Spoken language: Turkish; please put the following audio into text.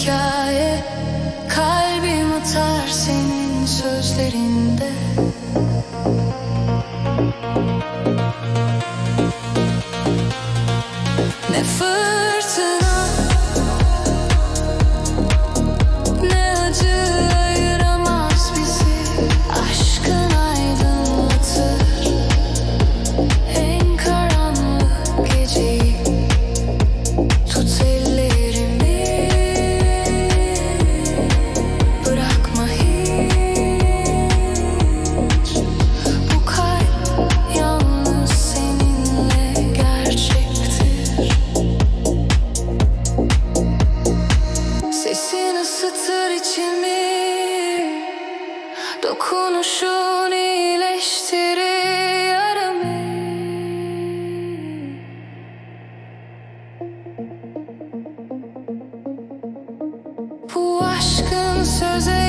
hikaye. Kalbim atar senin sözlerinde. Ne fırtına Dokunuşun iyileştirir aramı Bu aşkın söze